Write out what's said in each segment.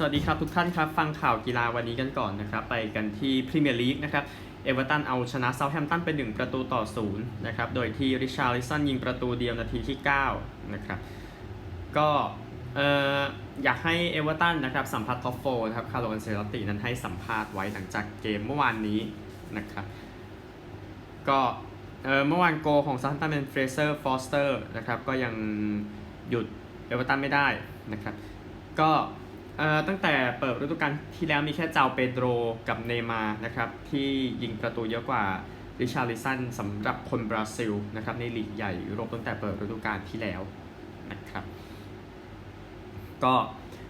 สวัสดีครับทุกท่านครับ ฟังข่าวกีฬาวันนี้กันก่อนนะครับ ไปกันที่พรีเมียร์ลีกนะครับเอเวอร์ตันเอาชนะเซาท์แฮมป์ตันเป็น1ประตูต่อ0นะครับโดยที่ริชาร์ลิสันยิงประตูเดียวนาทีที่ 9 นะครับก็เอ่ออยากให้เอเวอร์ตันนะครับสัมภาษณ์ท็อปโฟนะครับคาร์โลอันเซลตินั้นให้สัมภาษณ์ไว้หลังจากเกมเมื่อวานนี้นะครับก็เอ่อเมื่อวานโกของซา u ์ตันเป็นเฟรเซอร์ฟอสเตอร์นะครับก็ยังหยุดเอเวอร์ตันไม่ได้นะครับก็ ตั้งแต่เปิดฤดูกาลที่แล้วมีแค่เจ้าเปโดรกับเนมานะครับที่ยิงประตูเยอะกว่าริชาร์ลิสันสำหรับคนบราซิลนะครับในลีกใหญ่ยุโรปตั้งแต่เปิดฤดูกาลที่แล้วนะครับก็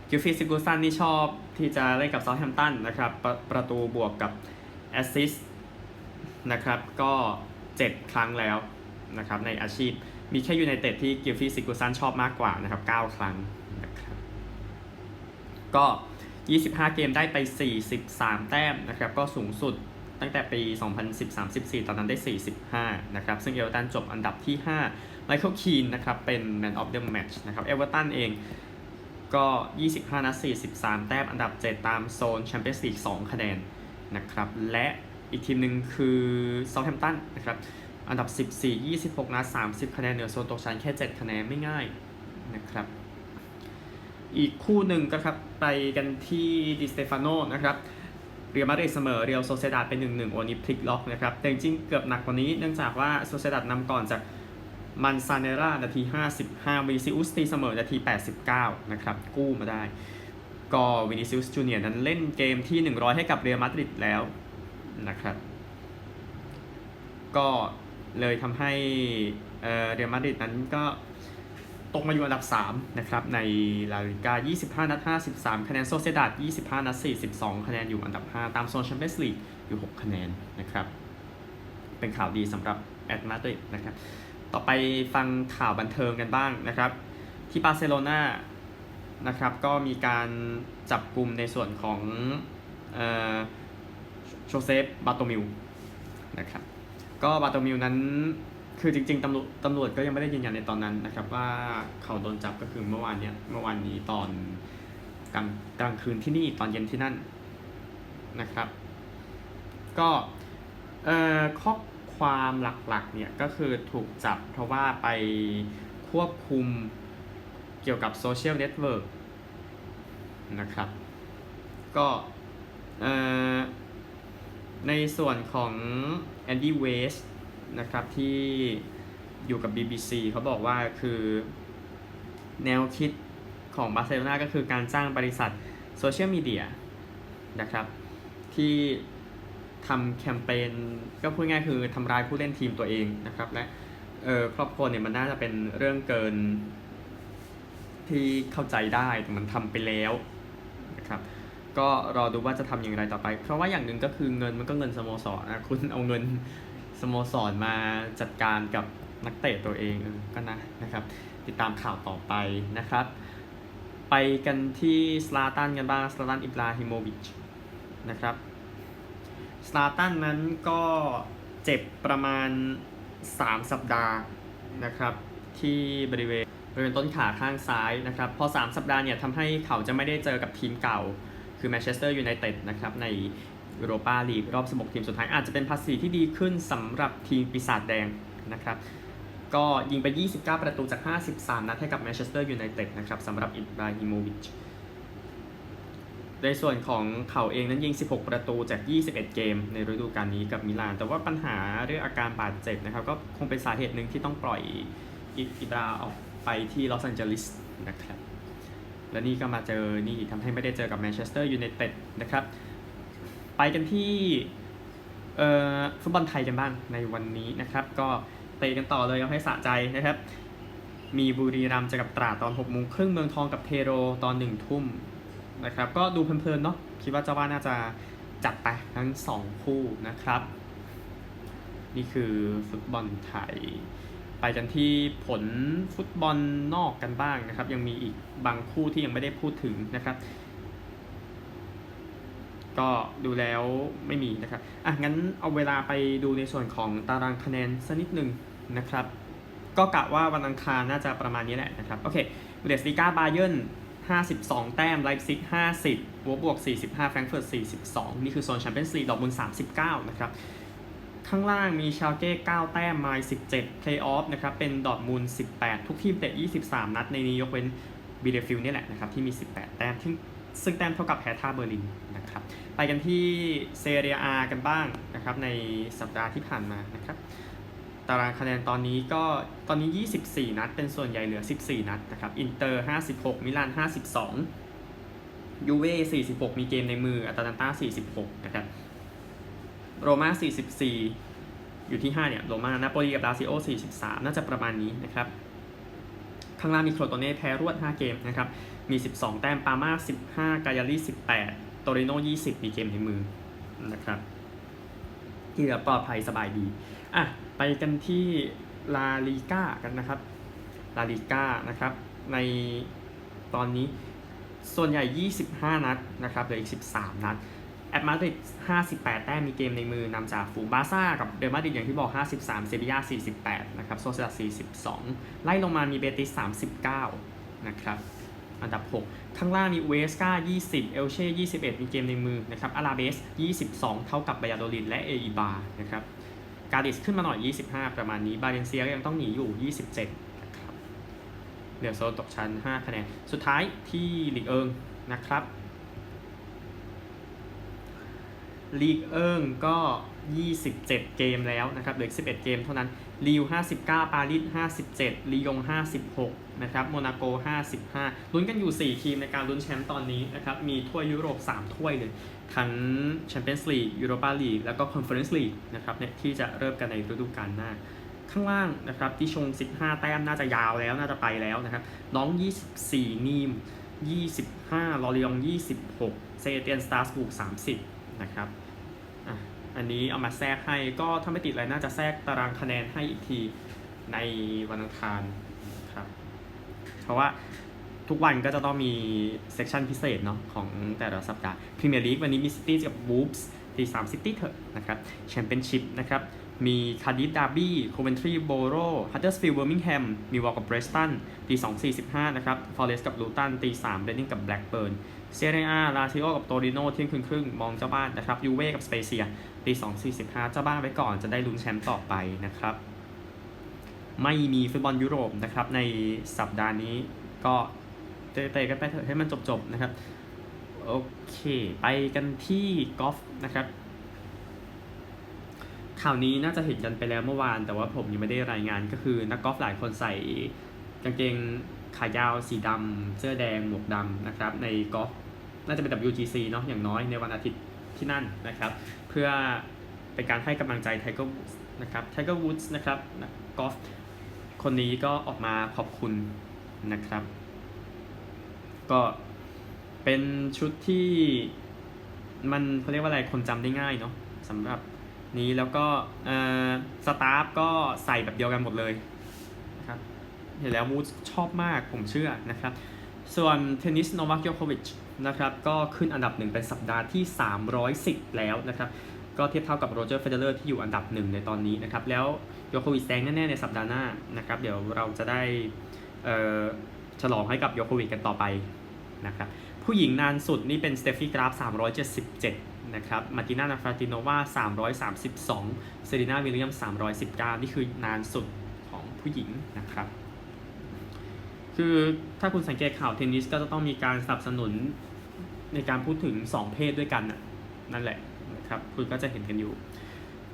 กิลฟิซิกูซันนี่ชอบที่จะเล่นกับซา u ์แฮมป์ตันนะครับประประตูบวกกับแอสซิสนะครับก็ 7 ครั้งแล้วนะครับในอาชีพมีแค่ยูไนเต็ดที่กิลฟิซิกูซันชอบมากกว่านะครับ 9 ครั้งนะครับ ก็ 25 เกมได้ไป 43 แต้มนะครับก็สูงสุดตั้งแต่ปี 2013-14 ตอนนั้นได้ 45 นะครับ ซึ่งเอเวอร์ตันจบอันดับที่ 5 ไมเคิลคีนนะครับ เป็น Man of the Match นะครับ เอเวอร์ตันเองก็ 25 นัด 43 แต้ม อันดับ 7 ตามโซนแชมเปี้ยนส์ลีก 2 คะแนนนะครับ และอีกทีมหนึ่งคือเซาท์แฮมป์ตันนะครับ อันดับ 14 26 นัด 30 คะแนน เหนือโซนตกชั้นแค่ 7 คะแนนไม่ง่ายนะครับ อีกคู่หนึ่งก็ครับไปกันที่ดิสเตฟานโนนะครับเรียมาดริดเสมอเรียลโซเซดาดเป็น1-1โอนิพลิกล็อกนะครับแต่จริงๆเกือบหนักกว่านี้เนื่องจากว่าโซเซดาดนำก่อนจากมันซาเนรานาที 55วินิซิอุสตีเสมอนาที 89 นะครับ กู้มาได้ ก็วินิซิอุสจูเนียร์นั้นเล่นเกมที่ 100 ให้กับเรียลมาดริดแล้วนะครับ ก็เลยทำให้เออเรียลมาดริดนั้นก็ ตกมาอยู่อันดับ 3 นะครับ ในลาลิกา 25 นัด 53 คะแนนโซเซดาด25 นัด 42 คะแนนอยู่อันดับ 5 ตามโซนแชมเปี้ยนส์ลีกอยู่ 6 คะแนนนะครับ เป็นข่าวดีสำหรับแอตมาดริดนะครับ ต่อไปฟังข่าวบันเทิงกันบ้างนะครับ ที่บาร์เซโลนานะครับ ก็มีการจับกลุ่มในส่วนของเอ่อโชเซฟบาโตมิลนะครับ ก็บาโตมิลนั้น คือจริงๆตำรวจตำรวจก็ยังไม่ได้ยืนยันในตอนนั้นนะครับ ว่าเขาโดนจับก็คือเมื่อวานเนี้ยเมื่อวานนี้ตอนกลางกลางคืนที่นี่ตอนเย็นที่นั่นนะครับ ก็เอ่อข้อความหลักๆเนี่ยก็คือถูกจับเพราะว่าไปควบคุมเกี่ยวกับโซเชียลเน็ตเวิร์กนะครับ ก็เอ่อในส่วนของแอนดี้เวส นะครับที่อยู่กับ BBC เขาบอกว่าคือแนวคิดของบาร์เซโลนาก็คือการจ้างบริษัทโซเชียลมีเดียนะครับที่ทำแคมเปญก็พูดง่ายคือทำร้ายผู้เล่นทีมตัวเองนะครับและเออครอบครัวเนี่ยมันน่าจะเป็นเรื่องเกินที่เข้าใจได้แต่มันทำไปแล้วนะครับก็รอดูว่าจะทำอย่างไรต่อไป เพราะว่าอย่างหนึ่งก็คือเงินมันก็เงินสโมสรนะคุณเอาเงิน สโมสรมาจัดการกับนักเตะตัวเองก็นะนะครับ ติดตามข่าวต่อไปนะครับ ไปกันที่สลาตันกันบ้างสลาตันอิบราฮิโมวิชนะครับสลาตันนั้นก็เจ็บประมาณ 3 สัปดาห์นะครับ ที่บริเวณบริเวณต้นขาข้างซ้ายนะครับพอ 3 สัปดาห์เนี่ยทำให้เขาจะไม่ได้เจอกับทีมเก่า คือแมนเชสเตอร์ยูไนเต็ดนะครับใน ยูโรปาลีกรอบ 16 ทีมสุดท้าย อาจจะเป็นภาษีที่ดีขึ้นสำหรับทีมปีศาจแดงนะครับ ก็ยิงไป 29 ประตูจาก 53 นัดให้กับแมนเชสเตอร์ยูไนเต็ดนะครับสำหรับอิบราฮิโมวิชในส่วนของเขาเองนั้นยิง 16 ประตูจาก 21 เกม ในฤดูกาลนี้กับมิลาน แต่ว่าปัญหาเรื่องอาการบาดเจ็บนะครับ ก็คงเป็นสาเหตุหนึ่งที่ต้องปล่อยอิบราออกไปที่ลอสแอนเจลิสนะครับ และนี่ก็มาเจอนี่ทำให้ไม่ได้เจอกับแมนเชสเตอร์ยูไนเต็ดนะครับ ไปกันที่ฟุตบอลไทยกันบ้างในวันนี้นะครับ ก็เตะกันต่อเลยเอาให้สะใจนะครับ มีบุรีรัมย์เจอกับตราดตอน6โมงครึ่งเมืองทองกับเทโรตอน1ทุ่มนะครับก็ดูเพลินๆเนาะคิดว่าเจ้าว่าน่าจะจัดไปทั้ง 2 คู่นะครับ นี่คือฟุตบอลไทย ไปกันที่ผลฟุตบอลนอกกันบ้างนะครับ ยังมีอีกบางคู่ที่ยังไม่ได้พูดถึงนะครับ ก็ดูแล้วไม่มีนะครับอะงั้นเอาเวลาไปดูในส่วนของตารางคะแนนสักนิดหนึ่งนะครับ ก็กะว่าวันอังคารน่าจะประมาณนี้แหละนะครับ โอเคเบลสลิก้าบาเยิร์น52 แต้มไลป์ซิก50วัวบวก 45 แฟรงก์เฟิร์ต 42 นี่คือโซนแชมเปี้ยนส์ลีกดอร์ทมุนด์39 นะครับ ข้างล่างมีชาลเก้ 9 แต้มไมล์17 เพลย์ออฟนะครับ เป็นดอทมุนด์18 ทุกทีมเตะ 23 นัดในนี้ยกเว้นบีเดฟิลนี่แหละนะครับ ที่มี 18 แต้มซึ่งซึ่งแต้มเท่ากับแฮท่าเบอร์ลิน นะครับไปกันที่เซเรียอากันบ้างนะครับในสัปดาห์ที่ผ่านมานะครับตารางคะแนนตอนนี้ก็ตอนนี้ 24 นัด เป็นส่วนใหญ่เหลือ 14 นัดนะครับอินเตอร์ 56 มิลาน 52 ยูเว่ 46 มีเกมในมืออัตแลนตา46 นะครับโรม่า 44 อยู่ที่ 5 เนี่ย โรม่านาโปลีกับลาซิโอ 43 น่าจะประมาณนี้นะครับ ข้างล่างมีโครโตเน่แพ้รวด 5 เกมนะครับ มี 12 แต้ม ปาม่า15 กายารี18 ตริโน20 มีเกมในมือนะครับที่เหลือปลอดภัยสบายดี อะ ไปกันที่ลาลีก้ากันนะครับลาลีก้านะครับ ในตอนนี้ส่วนใหญ่ 25 นัดนะครับเหลืออีก 13 นัดแอตมาดริด58 แต้มมีเกมในมือนำจากฝูงบาซ่ากับเดลมาดริดอย่างที่บอก 53 เซบียา48 นะครับ โซเซดา42 ไล่ลงมามีเบติส 39 นะครับ อันดับ 6 ข้างล่างมีเวสกา20 เอลเช่ 21 มีเกมในมือนะครับอาราเบส 22 เท่ากับบายาโดลินและเออีบานะครับกาดิสขึ้นมาหน่อย 25 ประมาณนี้ บาเลนเซียก็ยังต้องหนีอยู่ 27 นะครับเดี๋ยวโซนตกชั้น 5 คะแนน สุดท้ายที่ลีกเอิงนะครับ ลีกเอิงก็ 27 เกมแล้วนะครับ เหลืออก11 เกมเท่านั้น ลิว59 ปารีส57 ลียง 56 นะครับ โมนาโก 55 ลุ้นกันอยู่ 4 ทีมในการลุ้นแชมป์ตอนนี้นะครับ มีถ้วยยุโรป 3 ถ้วยเลย ทั้งแชมเปี้ยนส์ลีกยูโรปาลีกแล้วก็คอนเฟอเรนซ์ลีกนะครับเนี่ยที่จะเริ่มกันในฤดูกาลหน้า ข้างล่างนะครับที่ชง 15 แต้มน่าจะยาวแล้วน่าจะไปแล้วนะครับ น้อง 24 นีม 25 ลอริอง 26 เซเตียนสตาร์สบูก30 นะครับอะ อันนี้เอามาแทรกให้ก็ถ้าไม่ติดอะไรน่าจะแทรกตารางคะแนนให้อีกทีในวันอังคารครับเพราะว่าทุกวันก็จะต้องมีเซสชันพิเศษเนาะของแต่ละสัปดาห์พรีเมียร์ลีกวันนี้มีซิตี้กับบูฟส์ ตีสามซิตี้เถอะนะครับแชมเปี้ยนชิพนะครับมีคาร์ดิฟดาร์บี้โคเวนทรีโบโรฮัตเตอร์สฟิลด์เบอร์มิงแฮมมีวอลกับเบรสตันตีสองสี่สิบห้านะครับฟอเรสต์กับลูตันตีสามเบนนิงกับแบล็กเบิร์นเซเรียอาลาซิโอกับโตริโนเที่ยงคืนครึ่งมองเจ้าบ้านนะครับยูเว่กับสเปเซียตีสองสี่สิบห้าเจ้าบ้านไว้ก่อนจะได้ลุ้นแชมป์ต่อไปนะครับไม่มีฟุตบอลยุโรปนะครับในสัปดาห์นี้ก็เตะๆกันไปเถอะให้มันจบๆนะครับ โอเค ไปกันที่กอล์ฟนะครับ ข่าวนี้น่าจะเห็นกันไปแล้วเมื่อวาน แต่ว่าผมยังไม่ได้รายงานก็คือนักกอล์ฟหลายคนใส่กางเกงขายาวสีดำเสื้อแดงหมวกดำนะครับ ในกอล์ฟน่าจะเป็น WGC เนาะอย่างน้อยในวันอาทิตย์ที่นั่นนะครับ เพื่อเป็นการให้กำลังใจไทเกอร์วูดส์นะครับไทเกอร์วูดส์นะครับนักกอล์ฟคนนี้ก็ออกมาขอบคุณนะครับ ก็ เป็นชุดที่มันเขาเรียกว่าอะไรคนจำได้ง่ายเนาะสำหรับนี้แล้วก็สตาฟก็ใส่แบบเดียวกันหมดเลยนะครับเห็นแล้วมูดชอบมากผมเชื่อนะครับ ส่วนเทนนิสโนวัคโยโควิชนะครับก็ขึ้นอันดับหนึ่งเป็นสัปดาห์ที่ 310 แล้วนะครับก็เทียบเท่ากับโรเจอร์เฟเดอร์ที่อยู่อันดับหนึ่งในตอนนี้นะครับแล้วโยโควิชแซงแน่ๆในสัปดาห์หน้านะครับเดี๋ยวเราจะได้ฉลองให้กับโยโควิชกันต่อไปนะครับ ผู้หญิงนานสุดนี่เป็นสเตฟฟี่กราฟ377 นะครับ มาตินานาฟราติโนวา332เซรีนาวิลเลียม 319 นี่คือนานสุดของผู้หญิงนะครับ คือถ้าคุณสังเกตข่าวเทนนิสก็จะต้องมีการสนับสนุนในการพูดถึง 2 เพศด้วยกันนั่นแหละนะครับคุณก็จะเห็นกันอยู่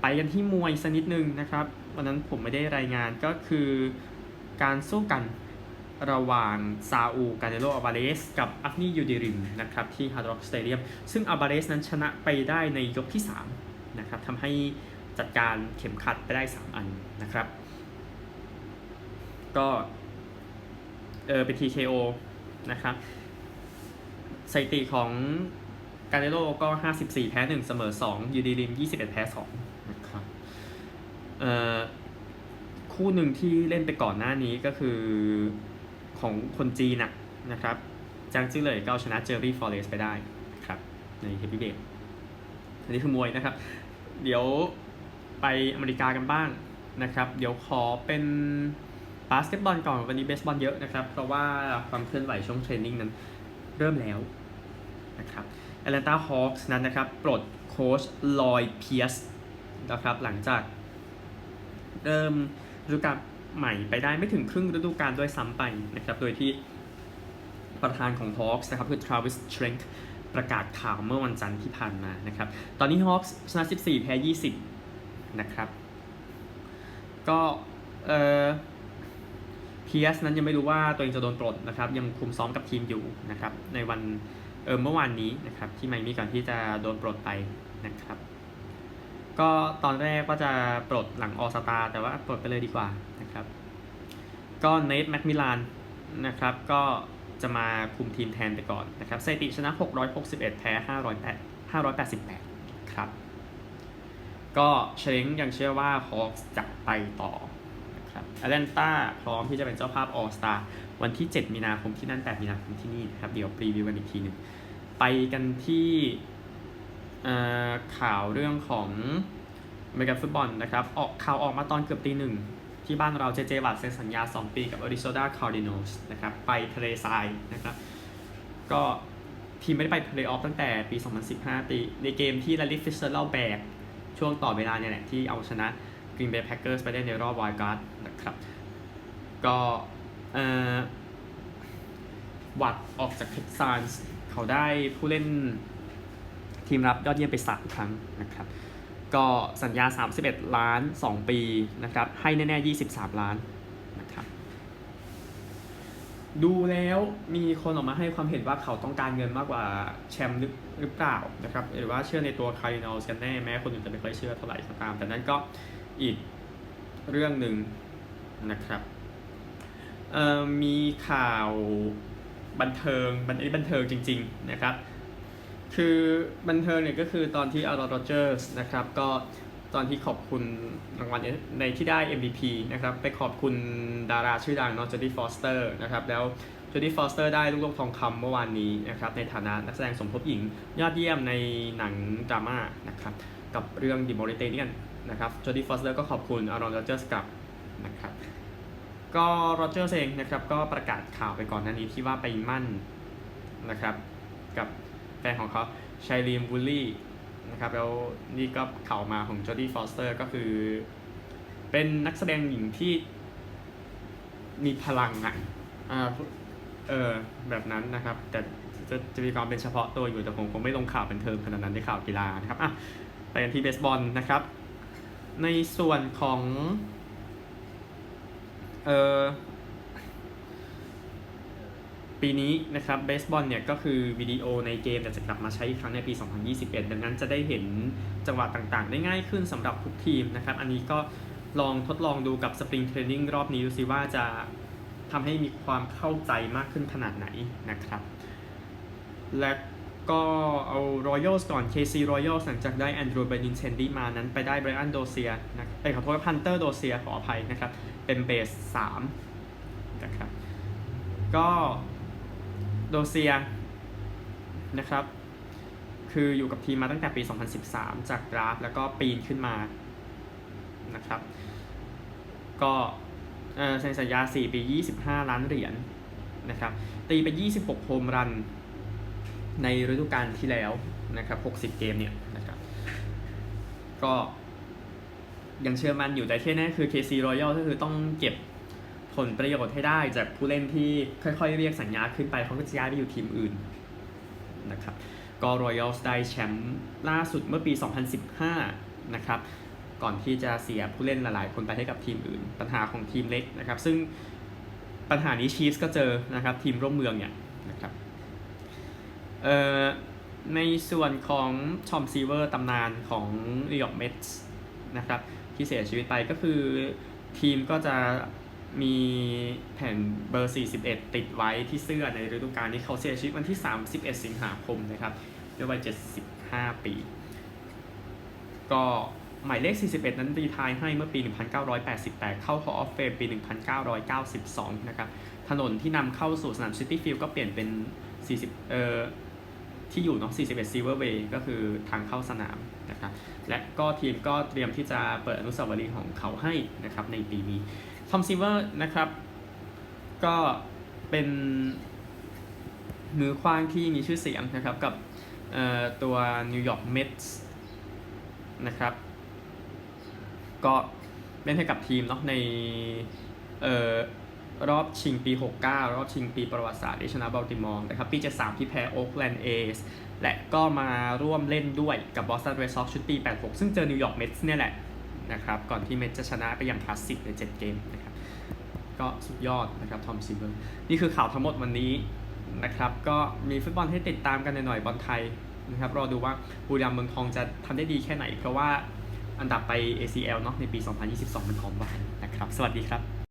ไปกันที่มวยสักนิดนึงนะครับ วันนั้นผมไม่ได้รายงานก็คือการสู้กัน ระหว่างซาอูกาเนโลอาบาเรสกับอัฟนียูดิริมนะครับที่ฮาร์ดร็อกสเตเดียมซึ่งอาบาเรสนั้นชนะไปได้ในยกที่3นะครับทำให้จัดการเข็มขัดไปได้ 3 อันนะครับ ก็เออเป็น TKO นะครับสถิติของกาเนโลก็ 54 แพ้ 1 เสมอ 2 ยูดีริม 21 แพ้ 2 นะครับเอ่อคู่หนึ่งที่เล่นไปก่อนหน้านี้ก็คือ ของคนจีนนะนะครับจางจื้อเลยก็เอาชนะเจอรี่ฟอเรสไปได้ครับในเฮฟวีเบทอันนี้คือมวยนะครับ เดี๋ยวไปอเมริกากันบ้างนะครับ เดี๋ยวขอเป็นบาสเกตบอลก่อนวันนี้เบสบอลเยอะนะครับ เพราะว่าความเคลื่อนไหวช่วงเทรนนิ่งนั้นเริ่มแล้วนะครับแอตแลนตาฮอ k ส์นั้นนะครับ ปลดโค้ชลอยเพียสนะครับ หลังจากเริ่มฤดูกาล ใหม่ไปได้ไม่ถึงครึ่งฤดูกาลด้วยซ้ำไปนะครับโดยที่ประธานของ Hawks นะครับคือ Travis Trent ประกาศข่าวเมื่อวันจันทร์ที่ผ่านมานะครับ ตอนนี้ Hawks ชนะ 14 แพ้ 20 นะครับ ก็เอ่อ PS นั้นยังไม่รู้ว่าตัวเองจะโดนปลดนะครับ ยังคุมซ้อมกับทีมอยู่นะครับ ในวันเออเมื่อวานนี้นะครับ ที่ไมมีก่อนที่จะโดนปลดไปนะครับ ก็ตอนแรกก็จะปลดหลังออสตาแต่ว่าปลดไปเลยดีกว่านะครับ ก็เนทแมคมิลานนะครับก็จะมาคุมทีมแทนไปก่อนนะครับสถิติชนะ 661 แพ้ 508 588 ครับ ก็เชงยังเชื่อว่าฮอคจะไปต่อนะครับแอตแลนตาพร้อมที่จะเป็นเจ้าภาพออสตาวันที่ 7 มีนาคมที่นั่น 8 มีนาคมที่นี่นะครับ เดี๋ยวพรีวิวกันอีกทีหนึ่ง ไปกันที่ ข่าวเรื่องของเมกันฟุตบอลนะครับออกข่าวออกมาตอนเกือบตีหนึ่งที่บ้านเราเจเจวัตเซ็นสัญญา 2 ปีกับ Arizona Cardinals นะครับไปทะเลทรายนะครับก็ทีมไม่ได้ไปเพลย์ออฟตั้งแต่ปี 2015 ตีในเกมที่ลาลิฟิชเชอร์เล่าแบกช่วงต่อเวลาเนี่ยแหละที่เอาชนะ Green Bay Packers ไปได้ในรอบ Wild Card นะครับ ก็เอ่อวัดออกจากเท็กซัสเขาได้ผู้เล่น ทีมรับยอดเยี่ยมไป 3 ครั้งนะครับก็สัญญา 31 ล้าน 2 ปีนะครับให้แน่ๆ 23 ล้านนะครับดูแล้วมีคนออกมาให้ความเห็นว่าเขาต้องการเงินมากกว่าแชมป์หรือหรือเปล่านะครับหรือว่าเชื่อในตัวคารินัลกันแน่แม้คนอื่นจะไม่ค่อยเชื่อเท่าไหร่ก็ตาม แต่นั่นก็อีกเรื่องหนึ่งนะครับมีข่าวบันเทิงบันไอ้บันเทิงจริง ๆ นะครับ คือบันเทิงเนี่ยก็คือตอนที่อารอนโรเจอร์สนะครับก็ตอนที่ขอบคุณรางวัลในที่ได้ MVP นะครับไปขอบคุณดาราชื่อดังเนาะจอดี้ฟอสเตอร์นะครับแล้วจอดี้ฟอสเตอร์ได้ลูกโลกทองคำเมื่อวานนี้นะครับในฐานะนักแสดงสมทบหญิง ยอดเยี่ยมในหนังดราม่านะครับกับเรื่องดิโมริเตเนียนนะครับจอดี้ฟอสเตอร์ก็ขอบคุณอารอนโรเจอร์สกับนะครับก็โรเจอร์เองนะครับก็ประกาศข่าวไปก่อนหน้านี้ที่ว่าไปมั่นนะครับกับ ฟนของเขาชัยลีมบูลลี่นะครับแล้วนี่ก็ข่าวมาของจอร์ดี้ฟอสเตอร์ก็คือ เป็นนักแสดงหญิงที่มีพลังอะอ่าเออแบบนั้นนะครับ แต่จะจะมีความเป็นเฉพาะตัวอยู่แต่ผมคงไม่ลงข่าวเป็นเทอมขนาดนั้นในข่าวกีฬานะครับอะไปกันที่เบสบอลนะครับ ในส่วนของเออ ปีนี้นะครับเบสบอลเนี่ยก็คือวิดีโอในเกมแต่จะกลับมาใช้อีกครั้งในปี 2021 ดังนั้นจะได้เห็นจังหวะต่างๆ ได้ง่ายขึ้นสำหรับทุกทีมนะครับ อันนี้ก็ลองทดลองดูกับสปริงเทรนนิ่งรอบนี้ดูซิว่าจะทำให้มีความเข้าใจมากขึ้นขนาดไหนนะครับ และก็เอา Royals ก่อน KC Royals หลังจากได้ Andrew Benintendi มานั้นไปได้ Brian Dozier นะเอ้ขอโทษ Hunter Dozier ขออภัยนะครับ เป็นเบส3นะครับ ก็ โดเซียนะครับ คืออยู่กับทีมมาตั้งแต่ปี 2013 จากดราฟแล้วก็ปีนขึ้นมานะครับ ก็เซ็นสัญญา 4 ปี 25 ล้านเหรียญนะครับ ตีไป 26 โฮมรัน ในฤดูกาลที่แล้วนะครับ 60 เกมเนี่ยนะครับ ก็ยังเชื่อมั่นอยู่แต่ที่แน่คือ KC Royal ก็คือต้องเก็บ ผลประโยชน์ให้ได้จากผู้เล่นที่ค่อยๆ เรียกสัญญาขึ้นไปเขาก็จะย้ายไปอยู่ทีมอื่นนะครับก็ Royals ได้แชมป์ล่าสุดเมื่อปี 2015 นะครับ ก่อนที่จะเสียผู้เล่นหลายๆ คนไปให้กับทีมอื่น ปัญหาของทีมเล็กนะครับ ซึ่งปัญหานี้ชีฟก็เจอนะครับทีมร่วมเมืองเนี่ยนะครับเอ่อในส่วนของชอมซีเวอร์ตำนานของนิวยอร์กเมทส์นะครับที่เสียชีวิตไปก็คือทีมก็จะ มีแผ่นเบอร์ 41 ติดไว้ที่เสื้อในฤดูกาลนี้เขาเสียชีวิตวันที่ 31 สิงหาคมนะครับด้วยวัย 75 ปี ก็หมายเลข 41 นั้นรีทายให้เมื่อปี 1988 เข้า Hall of Fame ปี 1992 นะครับ ถนนที่นำเข้าสู่สนามซิตี้ฟิลด์ก็เปลี่ยนเป็น 40 เอ่อ ที่อยู่เนาะ41 Silver Way ก็คือทางเข้าสนามนะครับ และก็ทีมก็เตรียมที่จะเปิดอนุสาวรีย์ของเขาให้นะครับในปีนี้ ทอมซิเวอร์นะครับ ก็เป็นมือขว้างที่มีชื่อเสียงนะครับกับตัวนิวยอร์กเมทส์นะครับ ก็เล่นให้กับทีมเนาะในออรอบชิงปี 69 รอบชิงปีประวัติศาสตร์ที่ชนะบัลติมอร์นะครับ ปี 73 ที่แพ้โอ๊กแลนด์เอสและก็มาร่วมเล่นด้วยกับบอสตันเรดซ็อกชุดปี 86 ซึ่งเจอนิวยอร์กเมทส์เนี่ยแหละ นะครับ ก่อนที่เมทจะชนะไปอย่างคลาสสิกใน 7 เกมนะครับ ก็สุดยอดนะครับทอมซีเบิร์นี่คือข่าวทั้งหมดวันนี้นะครับ ก็มีฟุตบอลให้ติดตามกันหน่อยๆบอลไทยนะครับ รอดูว่าบุรีรัมย์เมืองทองจะทำได้ดีแค่ไหน เพราะว่าอันดับไป ACL เนาะในปี 2022 มันของหวานนะครับ สวัสดีครับ